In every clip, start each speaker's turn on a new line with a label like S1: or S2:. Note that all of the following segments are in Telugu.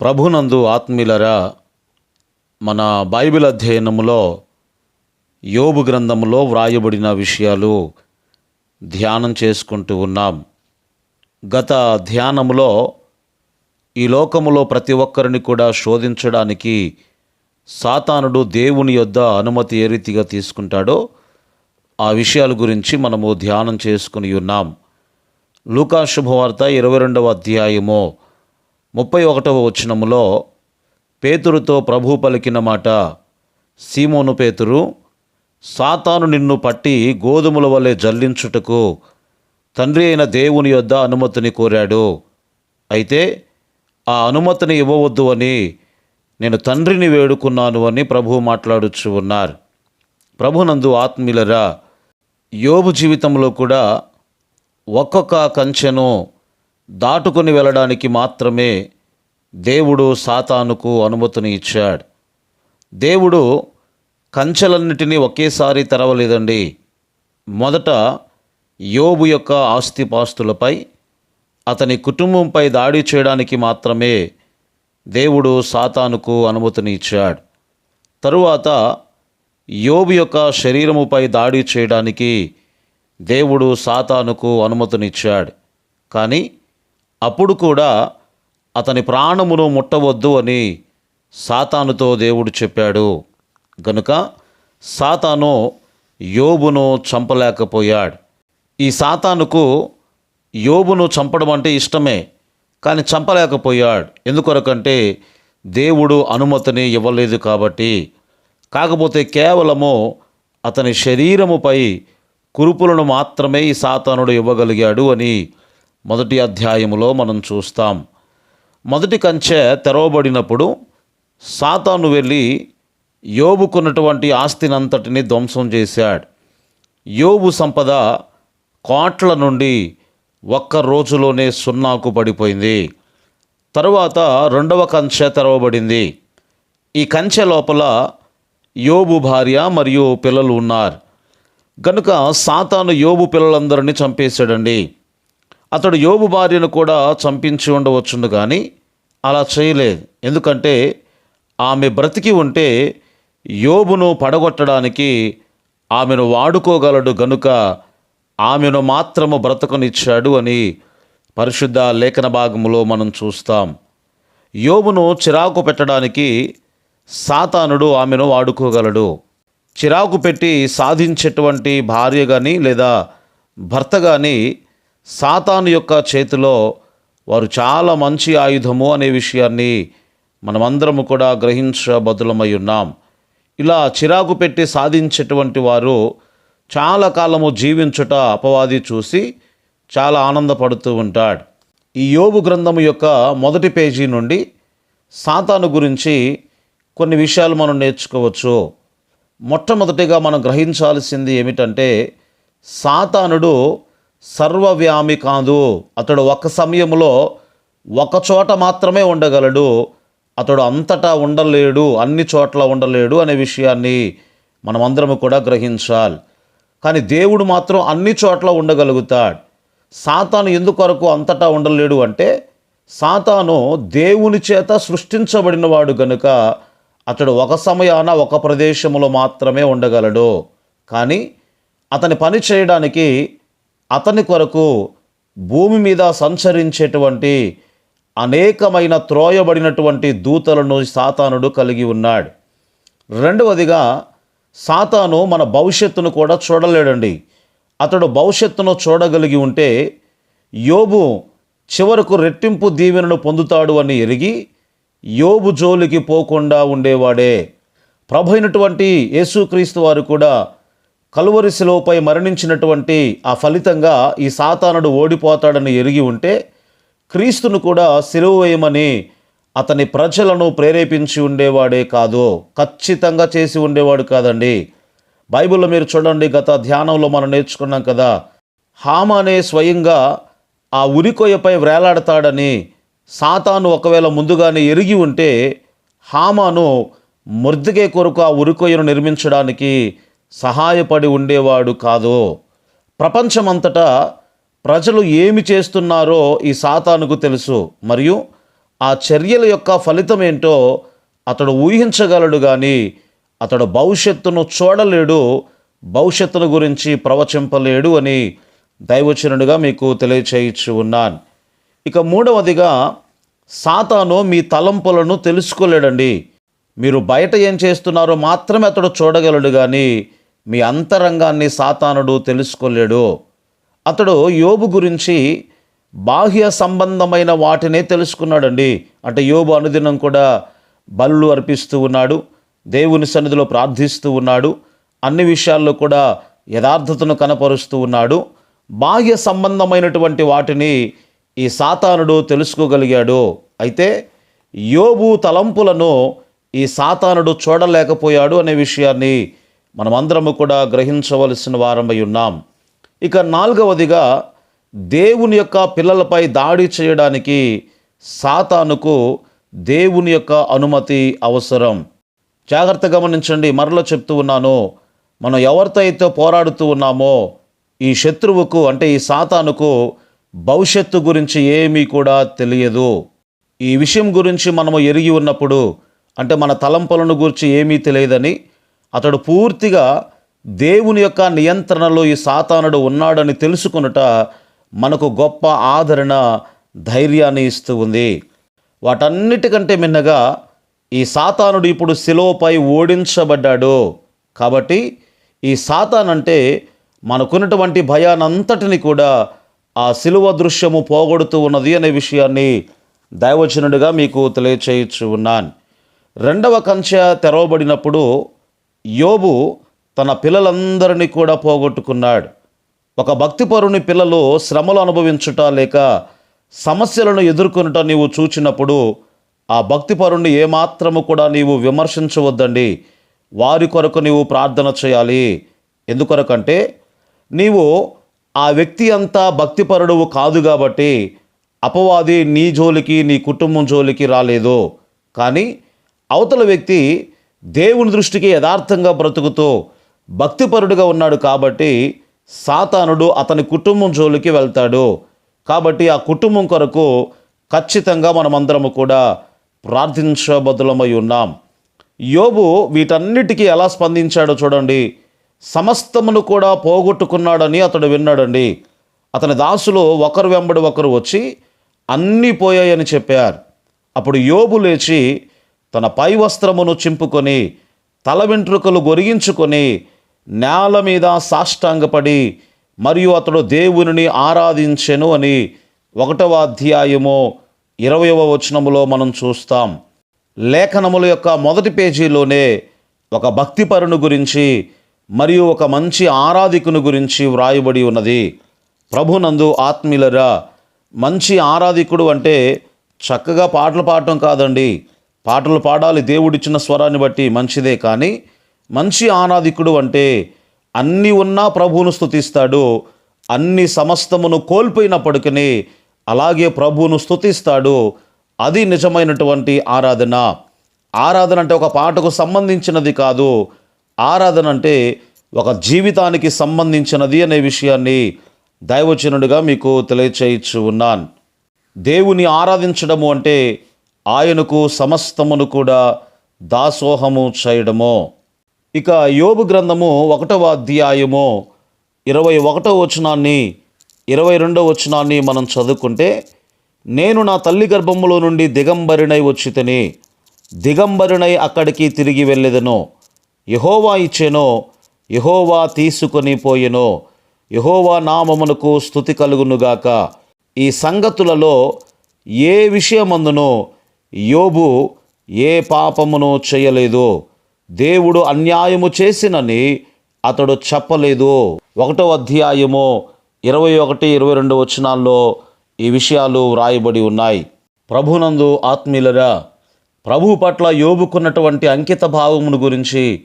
S1: ప్రభునందు ఆత్మీయులరా మన బైబిల్ అధ్యయనములో యోబు గ్రంథములో వ్రాయబడిన విషయాలు ధ్యానం చేసుకుంటూ ఉన్నాం. గత ధ్యానములో ఈ లోకములో ప్రతి ఒక్కరిని కూడా శోధించడానికి సాతానుడు దేవుని యొద్ద అనుమతి ఏ రీతిగా తీసుకుంటాడో ఆ విషయాల గురించి మనము ధ్యానం చేసుకుని ఉన్నాం. లూకా శుభవార్త ఇరవై రెండవ అధ్యాయము ముప్పై ఒకటవ వచనములో పేతురుతో ప్రభు పలికిన మాట సీమోను పేతురు సాతాను నిన్ను పట్టి గోధుమల వలె జల్లించుటకు తండ్రి అయిన దేవుని యొద్ద అనుమతిని కోరాడు. అయితే ఆ అనుమతిని ఇవ్వవద్దు అని నేను తండ్రిని వేడుకున్నాను అని ప్రభు మాట్లాడుచు ఉన్నారు. ప్రభునందు ఆత్మీయులరా యోబు జీవితంలో కూడా ఒక్కొక్క కంచెను దాటుకొని వెళ్ళడానికి మాత్రమే దేవుడు సాతానుకు అనుమతిని ఇచ్చాడు. దేవుడు కంచెలన్నిటినీ ఒకేసారి తెరవలేదండి. మొదట యోబు యొక్క ఆస్తిపాస్తులపై అతని కుటుంబంపై దాడి చేయడానికి మాత్రమే దేవుడు సాతానుకు అనుమతిని ఇచ్చాడు. తరువాత యోబు యొక్క శరీరముపై దాడి చేయడానికి దేవుడు సాతానుకు అనుమతినిచ్చాడు కానీ అప్పుడు కూడా అతని ప్రాణమును ముట్టవద్దు అని సాతానుతో దేవుడు చెప్పాడు. గనుక సాతాను యోబును చంపలేకపోయాడు. ఈ సాతానుకు యోబును చంపడం అంటే ఇష్టమే కానీ చంపలేకపోయాడు. ఎందుకొరకంటే దేవుడు అనుమతిని ఇవ్వలేదు కాబట్టి. కాకపోతే కేవలము అతని శరీరముపై కురుపులను మాత్రమే ఈ సాతానుడు ఇవ్వగలిగాడు అని మొదటి అధ్యాయములో మనం చూస్తాం. మొదటి కంచె తెరవబడినప్పుడు సాతాను వెళ్ళి యోబుకున్నటువంటి ఆస్తినంతటిని ధ్వంసం చేశాడు. యోబు సంపద కోట్ల నుండి ఒక్క రోజులోనే సున్నాకు పడిపోయింది. తరువాత రెండవ కంచె తెరవబడింది. ఈ కంచె లోపల యోబు భార్య మరియు పిల్లలు ఉన్నారు. గనుక సాతాను యోబు పిల్లలందరినీ చంపేశాడండి. అతడు యోబు భార్యను కూడా చంపించి ఉండవచ్చును కానీ అలా చేయలేదు. ఎందుకంటే ఆమె బ్రతికి ఉంటే యోబును పడగొట్టడానికి ఆమెను వాడుకోగలడు గనుక ఆమెను మాత్రము బ్రతకనిచ్చాడు అని పరిశుద్ధ లేఖన భాగములో మనం చూస్తాం. యోబును చిరాకు పెట్టడానికి సాతానుడు ఆమెను వాడుకోగలడు. చిరాకు పెట్టి సాధించేటువంటి భార్య కానీ లేదా భర్త కానీ సాతాను యొక్క చేతిలో వారు చాలా మంచి ఆయుధము అనే విషయాన్ని మనమందరము కూడా గ్రహించబదులమై ఉన్నాం. ఇలా చిరాకు పెట్టి సాధించేటువంటి వారు చాలా కాలము జీవించుట అపవాది చూసి చాలా ఆనందపడుతూ ఉంటాడు. ఈ యోగు గ్రంథము యొక్క మొదటి పేజీ నుండి సాతాను గురించి కొన్ని విషయాలు మనం నేర్చుకోవచ్చు. మొట్టమొదటిగా మనం గ్రహించాల్సింది ఏమిటంటే సాతానుడు సర్వవ్యామి కాదు అతడు ఒక సమయంలో ఒక చోట మాత్రమే ఉండగలడు. అతడు అంతటా ఉండలేడు అన్ని చోట్ల ఉండలేడు అనే విషయాన్ని మనమందరము కూడా గ్రహించాలి. కానీ దేవుడు మాత్రం అన్ని చోట్ల ఉండగలుగుతాడు. సాతాను ఎందుకొరకు అంతటా ఉండలేడు అంటే సాతాను దేవుని చేత సృష్టించబడినవాడు గనుక అతడు ఒక సమయాన ఒక ప్రదేశంలో మాత్రమే ఉండగలడు. కానీ అతని పని చేయడానికి అతని కొరకు భూమి మీద సంచరించేటువంటి అనేకమైన త్రోయబడినటువంటి దూతలను సాతానుడు కలిగి ఉన్నాడు. రెండవదిగా సాతాను మన భవిష్యత్తును కూడా చూడలేడండి. అతడు భవిష్యత్తును చూడగలిగి ఉంటే యోబు చివరకు రెట్టింపు దీవెనను పొందుతాడు అని ఎరిగి యోబు జోలికి పోకుండా ఉండేవాడే. ప్రభు అయినటువంటి యేసుక్రీస్తు వారు కూడా కలువరిశిలోపై మరణించినటువంటి ఆ ఫలితంగా ఈ సాతానుడు ఓడిపోతాడని ఎరిగి ఉంటే క్రీస్తును కూడా సిలువ వేయమని అతని ప్రజలను ప్రేరేపించి ఉండేవాడే కాదు ఖచ్చితంగా చేసి ఉండేవాడు కాదండి. బైబిల్లో మీరు చూడండి గత ధ్యానంలో మనం నేర్చుకున్నాం కదా హామానే స్వయంగా ఆ ఉరికొయ్యపై వ్రేలాడతాడని సాతాను ఒకవేళ ముందుగానే ఎరిగి ఉంటే హామాను మృద్దిగే కొరకు ఆ ఉరికొయ్యను నిర్మించడానికి సహాయపడి ఉండేవాడు కాదో? ప్రపంచమంతటా ప్రజలు ఏమి చేస్తున్నారో ఈ సాతానుకు తెలుసు. మరియు ఆ చర్యల యొక్క ఫలితం ఏంటో అతడు ఊహించగలడు కానీ అతడు భవిష్యత్తును చూడలేడు భవిష్యత్తును గురించి ప్రవచింపలేడు అని దైవచనుడిగా మీకు తెలియచేయచ్చు ఉన్నాను. ఇక మూడవదిగా సాతాను మీ తలంపులను తెలుసుకోలేడండి. మీరు బయట ఏం చేస్తున్నారో మాత్రమే అతడు చూడగలడు కానీ మీ అంతరంగాన్ని సాతానుడు తెలుసుకోలేడు. అతడు యోబు గురించి బాహ్య సంబంధమైన వాటినే తెలుసుకున్నాడండి. అంటే యోబు అనుదినం కూడా బలులు అర్పిస్తూ ఉన్నాడు దేవుని సన్నిధిలో ప్రార్థిస్తూ ఉన్నాడు అన్ని విషయాల్లో కూడా యథార్థతను కనపరుస్తూ ఉన్నాడు. బాహ్య సంబంధమైనటువంటి వాటిని ఈ సాతానుడు తెలుసుకోగలిగాడు. అయితే యోబు తలంపులను ఈ సాతానుడు చూడలేకపోయాడు అనే విషయాన్ని మనమందరము కూడా గ్రహించవలసిన వారమై ఉన్నాం. ఇక నాలుగవదిగా దేవుని యొక్క పిల్లలపై దాడి చేయడానికి సాతానుకు దేవుని యొక్క అనుమతి అవసరం. జాగ్రత్త గమనించండి మరలో చెప్తూ ఉన్నాను మనం ఎవరితో అయితే పోరాడుతూ ఉన్నామో ఈ శత్రువుకు అంటే ఈ సాతానుకు భవిష్యత్తు గురించి ఏమీ కూడా తెలియదు. ఈ విషయం గురించి మనము ఎరిగి ఉన్నప్పుడు అంటే మన తలంపులను గురించి ఏమీ తెలియదని అతడు పూర్తిగా దేవుని యొక్క నియంత్రణలో ఈ సాతానుడు ఉన్నాడని తెలుసుకునుట మనకు గొప్ప ఆదరణ ధైర్యాన్ని ఇస్తూ ఉంది. వాటన్నిటికంటే మిన్నగా ఈ సాతానుడు ఇప్పుడు శిలువపై ఓడించబడ్డాడు. కాబట్టి ఈ సాతాన్ అంటే మనకున్నటువంటి భయానంతటిని కూడా ఆ శిలువ దృశ్యము పోగొడుతూ ఉన్నది అనే విషయాన్ని దైవచనుడిగా మీకు తెలియచేయచ్చు ఉన్నాను. రెండవ కంచె తెరవబడినప్పుడు యోబు తన పిల్లలందరినీ కూడా పోగొట్టుకున్నాడు. ఒక భక్తిపరుని పిల్లలు శ్రమలు అనుభవించుట లేక సమస్యలను ఎదుర్కొనుట నీవు చూచినప్పుడు ఆ భక్తిపరుణ్ణి ఏమాత్రము కూడా నీవు విమర్శించవద్దండి. వారి కొరకు నీవు ప్రార్థన చేయాలి. ఎందుకొరకంటే నీవు ఆ వ్యక్తి అంతా భక్తిపరుడువు కాదు కాబట్టి అపవాది నీ జోలికి నీ కుటుంబం జోలికి రాలేదు. కానీ అవతల వ్యక్తి దేవుని దృష్టికి యథార్థంగా బ్రతుకుతూ భక్తిపరుడుగా ఉన్నాడు కాబట్టి సాతానుడు అతని కుటుంబం జోలికి వెళ్తాడు. కాబట్టి ఆ కుటుంబం కొరకు ఖచ్చితంగా మనమందరము కూడా ప్రార్థించబద్దులమై ఉన్నాం. యోబు వీటన్నిటికీ ఎలా స్పందించాడో చూడండి. సమస్తమును కూడా పోగొట్టుకున్నాడని అతడు విన్నాడండి. అతని దాసులు ఒకరు వెంబడి ఒకరు వచ్చి అన్నీ పోయాయని చెప్పారు. అప్పుడు యోబు లేచి తన పై వస్త్రమును చింపుకొని తల వెంట్రుకలు గొరిగించుకొని నేల మీద సాష్టాంగపడి మరియు అతడు దేవునిని ఆరాధించెను అని ఒకటవ అధ్యాయము ఇరవయవ వచనములో మనం చూస్తాం. లేఖనముల యొక్క మొదటి పేజీలోనే ఒక భక్తిపరుని గురించి మరియు ఒక మంచి ఆరాధికుని గురించి వ్రాయబడి ఉన్నది. ప్రభునందు ఆత్మీయులరా మంచి ఆరాధికుడు అంటే చక్కగా పాటలు పాడటం కాదండి. పాటలు పాడాలి దేవుడిచ్చిన స్వరాన్ని బట్టి మంచిదే కానీ మంచి ఆనాదికుడు అంటే అన్నీ ఉన్నా ప్రభువును స్థుతిస్తాడు అన్ని సమస్తమును కోల్పోయినప్పటికీ అలాగే ప్రభువును స్థుతిస్తాడు అది నిజమైనటువంటి ఆరాధన. ఆరాధన అంటే ఒక పాటకు సంబంధించినది కాదు. ఆరాధన అంటే ఒక జీవితానికి సంబంధించినది అనే విషయాన్ని దైవచనుడిగా మీకు తెలియచేయచ్చు ఉన్నాను. దేవుని ఆరాధించడము అంటే ఆయనకు సమస్తమును కూడా దాసోహము చేయడము. ఇక యోబు గ్రంథము ఒకటవ అధ్యాయము ఇరవై ఒకటవ వచనాన్ని ఇరవై రెండవ వచనాన్ని మనం చదువుకుంటే నేను నా తల్లి గర్భములో నుండి దిగంబరినై వచ్చితని దిగంబరినై అక్కడికి తిరిగి వెళ్ళేదను. యహోవా ఇచ్చేనో యహోవా తీసుకొని పోయెనో. యహోవా నామమునకు స్థుతి కలుగునుగాక. ఈ సంగతులలో ఏ విషయమందునో యోబు ఏ పాపమును చేయలేదు. దేవుడు అన్యాయము చేసినని అతడు చెప్పలేదు. ఒకటో అధ్యాయము ఇరవై ఒకటి ఇరవై రెండు వచనాల్లో ఈ విషయాలు వ్రాయబడి ఉన్నాయి. ప్రభునందు ఆత్మీయులరా ప్రభు పట్ల యోబుకున్నటువంటి అంకిత భావమును గురించి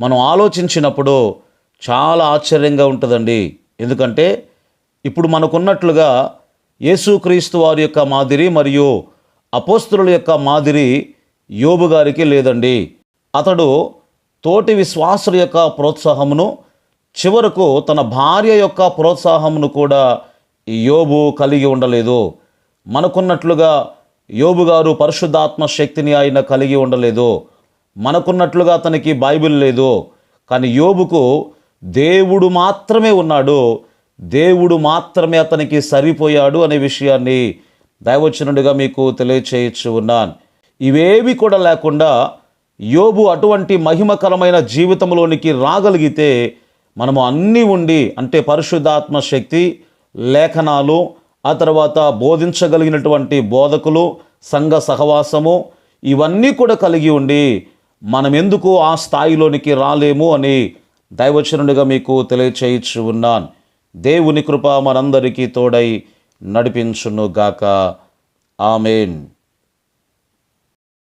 S1: మనం ఆలోచించినప్పుడు చాలా ఆశ్చర్యంగా ఉంటుందండి. ఎందుకంటే ఇప్పుడు మనకున్నట్లుగా యేసుక్రీస్తు వారి యొక్క మాదిరి మరియు అపోస్తుల యొక్క మాదిరి యోబు గారికి లేదండి. అతడు తోటి విశ్వాసుల యొక్క ప్రోత్సాహమును చివరకు తన భార్య యొక్క ప్రోత్సాహమును కూడా యోబు కలిగి ఉండలేదు. మనకున్నట్లుగా యోబు గారు పరిశుద్ధాత్మ శక్తిని ఆయన కలిగి ఉండలేదు. మనకున్నట్లుగా అతనికి బైబిల్ లేదు. కానీ యోబుకు దేవుడు మాత్రమే ఉన్నాడు. దేవుడు మాత్రమే అతనికి సరిపోయాడు అనే విషయాన్ని దైవచనుడిగా మీకు తెలియచేయచ్చు ఉన్నాను. ఇవేవి కూడా లేకుండా యోబు అటువంటి మహిమకరమైన జీవితంలోనికి రాగలిగితే మనము అన్నీ ఉండి అంటే పరిశుద్ధాత్మ శక్తి లేఖనాలు ఆ తర్వాత బోధించగలిగినటువంటి బోధకులు సంఘ సహవాసము ఇవన్నీ కూడా కలిగి ఉండి మనం ఎందుకు ఆ స్థాయిలోనికి రాలేము అని దైవచనుడిగా మీకు తెలియచేయచ్చు ఉన్నాను. దేవుని కృప మనందరికీ తోడై నడిపించును గాక ఆమెన్.